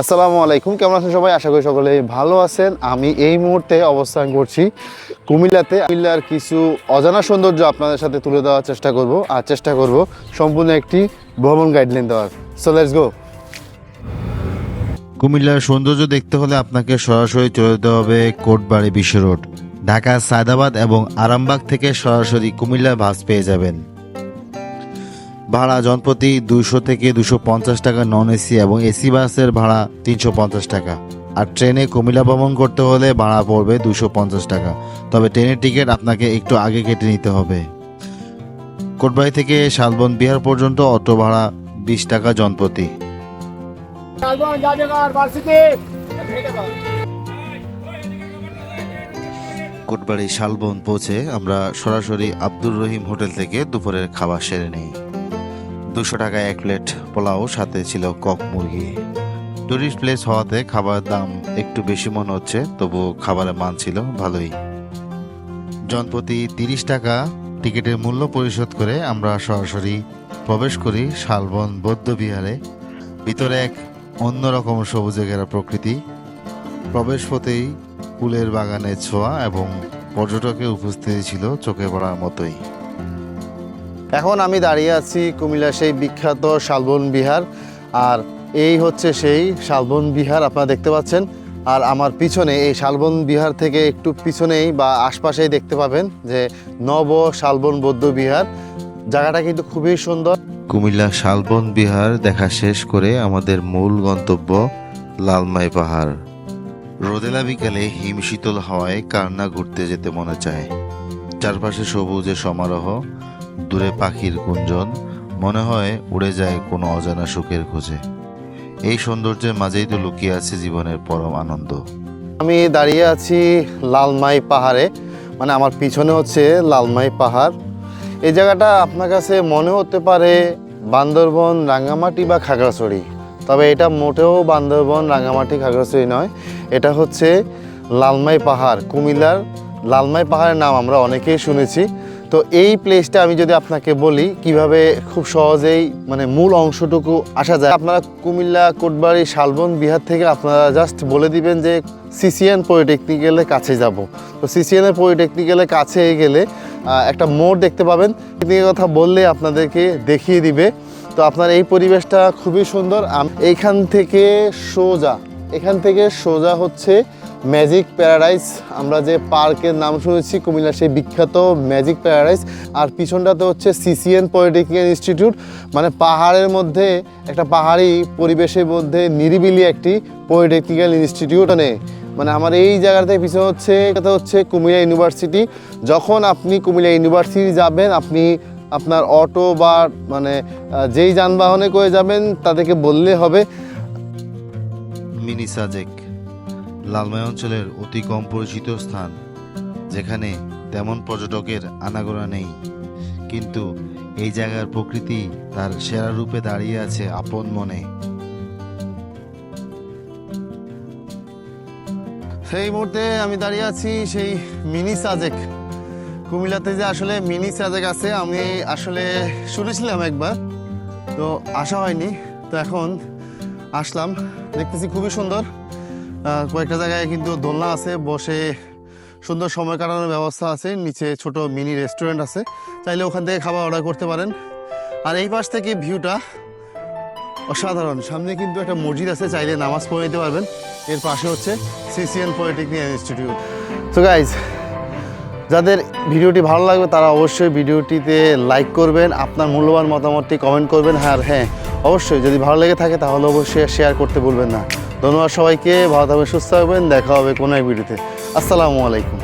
আসসালামু আলাইকুম, কেমন আছেন সবাই? আশা করি সকলে ভালো আছেন। আমি এই মুহূর্তে অবস্থান করছি কুমিল্লাতে। কুমিল্লার কিছু অজানা সৌন্দর্য আপনাদের সাথে তুলে দেওয়ার চেষ্টা করব। আর চেষ্টা করব সম্পূর্ণ একটি ভ্রমণ গাইডলাইন দেওয়ার। সো লেটস গো কুমিল্লার সৌন্দর্য দেখতে হলে আপনাকে সরাসরি চলে যেতে হবে কোটবাড়ি বিশ্ব রোড। ঢাকা সায়দাবাদ এবং আরামবাগ থেকে সরাসরি কুমিল্লার বাস পেয়ে যাবেন। ভাড়া জনপ্রতি দুশো থেকে দুশো পঞ্চাশ টাকা নন এসি এবং এসি বাসের ভাড়া তিনশো পঞ্চাশ টাকা। আর ট্রেনে কুমিল্লা ভ্রমণ করতে হলে ভাড়া পড়বে দুশো পঞ্চাশ টাকা। তবে ট্রেনের টিকিট আপনাকে একটু আগে কেটে নিতে হবে। কোটবাড়ি থেকে শালবন বিহার পর্যন্ত অটো ভাড়া বিশ টাকা জনপ্রতি। কোটবাড়ি শালবন পৌঁছে আমরা সরাসরি আব্দুর রহিম হোটেল থেকে দুপুরের খাবার সেরে নিই। দুশো টাকায় এক প্লেট পোলাও, সাথে ছিল কক মুরগি। টুরিস্ট প্লেস হওয়াতে খাবার দাম একটু বেশি মনে হচ্ছে তবু খাবারের মান ছিল ভালোই। জনপ্রতি তিরিশ টাকা টিকিটের মূল্য পরিশোধ করে আমরা সরাসরি প্রবেশ করি শালবন বৌদ্ধ বিহারে ভিতরে এক অন্যরকম সবুজে ঘেরা প্রকৃতি। প্রবেশ পথেই ফুলের বাগানের ছোঁয়া এবং পর্যটকের উপস্থিতি ছিল চোখে পড়ার মতোই। এখন আমি দাঁড়িয়ে আছি কুমিল্লার সেই বিখ্যাত শালবন বিহার, আর এই হচ্ছে সেই শালবন বিহার আপনারা দেখতে পাচ্ছেন। আর আমার পিছনে এই শালবন বিহার থেকে একটু পিছনেই বা আশপাশেই দেখতে পাবেন যে নব শালবন বৌদ্ধ বিহার। জায়গাটা কিন্তু খুবই সুন্দর। কুমিল্লা শালবন বিহার দেখা শেষ করে আমাদের মূল গন্তব্য লালমাই পাহাড়। রোদেলা বিকালে হিমশীতল হাওয়ায় কান্না ঘুরতে যেতে মনে চায়। চারপাশে সবুজের সমারোহ দূরে পাখির গুঞ্জন, মনে হয় উড়ে যায় কোনো অজানা সুখের খোঁজে। এই সৌন্দর্যের মাঝেই তো লুকিয়ে আছে জীবনের পরম আনন্দ। আমি দাঁড়িয়ে আছি লালমাই পাহাড়ে মানে আমার পিছনে হচ্ছে লালমাই পাহাড়। এই জায়গাটা আপনার কাছে মনে হতে পারে বান্দরবন, রাঙ্গামাটি বা খাগড়াছড়ি। তবে এটা মোটেও বান্দরবন, রাঙ্গামাটি, খাগড়াছড়ি নয়। এটা হচ্ছে লালমাই পাহাড়, কুমিল্লার লালমাই পাহাড়ের নাম আমরা অনেকেই শুনেছি। তো এই প্লেসটা আমি যদি আপনাকে বলি, কীভাবে খুব সহজেই মানে মূল অংশটুকু আসা যায়। আপনারা কুমিল্লা, কোটবাড়ি, শালবন, বিহার থেকে আপনারা জাস্ট বলে দিবেন যে সিসিএন পলিটেকনিক্যালের কাছে যাব। তো সিসিএনের পলিটেকনিক্যালের কাছে গেলে একটা মোড় দেখতে পাবেন। টেকনিকের কথা বললে আপনাদেরকে দেখিয়ে দিবে। তো আপনার এই পরিবেশটা খুবই সুন্দর। এইখান থেকে সোজা, এখান থেকে সোজা হচ্ছে ম্যাজিক প্যারাডাইস। আমরা যে পার্কের নাম শুনেছি, কুমিল্লার সেই বিখ্যাত ম্যাজিক প্যারাডাইস। আর পিছনটাতে হচ্ছে সিসিএন পলিটেকনিক্যাল ইনস্টিটিউট। মানে পাহাড়ের মধ্যে, একটা পাহাড়ি পরিবেশের মধ্যে নিরিবিলি একটি পলিটেকনিক্যাল ইনস্টিটিউট মানে মানে আমার এই জায়গাতে পিছনে হচ্ছে এটা হচ্ছে কুমিল্লা ইউনিভার্সিটি। যখন আপনি কুমিল্লা ইউনিভার্সিটি যাবেন, আপনি আপনার অটো বা মানে যেই যানবাহনে করে যাবেন, তাদেরকে বললে হবে। মিনি সাজেক। লালমাই অঞ্চলের অতি কম পরিচিত স্থান, যেখানে তেমন পর্যটকের আনাগোনা নেই। কিন্তু এই জায়গার প্রকৃতি তার সেরা রূপে দাঁড়িয়ে আছে আপন মনে। সেই মুহূর্তে আমি দাঁড়িয়ে আছি সেই মিনি সাজেক। কুমিল্লাতে যে আসলে মিনি সাজেক আছে, আমি আসলে শুনেছিলাম একবার, তো আসা হয়নি। তো এখন আসলাম, দেখতেছি খুবই সুন্দর। কয়েকটা জায়গায় কিন্তু দোলনা আছে, বসে সুন্দর সময় কাটানোর ব্যবস্থা আছে। নিচে ছোট মিনি রেস্টুরেন্ট আছে, চাইলে ওখান থেকে খাবার অর্ডার করতে পারেন। আর এই পাশ থেকে ভিউটা অসাধারণ। সামনে কিন্তু একটা মসজিদ আছে, চাইলে নামাজ পড়ে নিতে পারবেন। এর পাশে হচ্ছে সিসিএন পলিটেকনিক ইনস্টিটিউট। তো গাইজ যাদের ভিডিওটি ভালো লাগবে, তারা অবশ্যই ভিডিওটিতে লাইক করবেন, আপনার মূল্যবান মতামতটি কমেন্ট করবেন। আর হ্যাঁ অবশ্যই যদি ভালো লেগে থাকে, তাহলে অবশ্যই শেয়ার করতে ভুলবেন না। ধন্যবাদ সবাইকে ভালো থাকবেন সুস্থ থাকবেন দেখা হবে কোনো এক ভিডিওতে। আসসালামু আলাইকুম।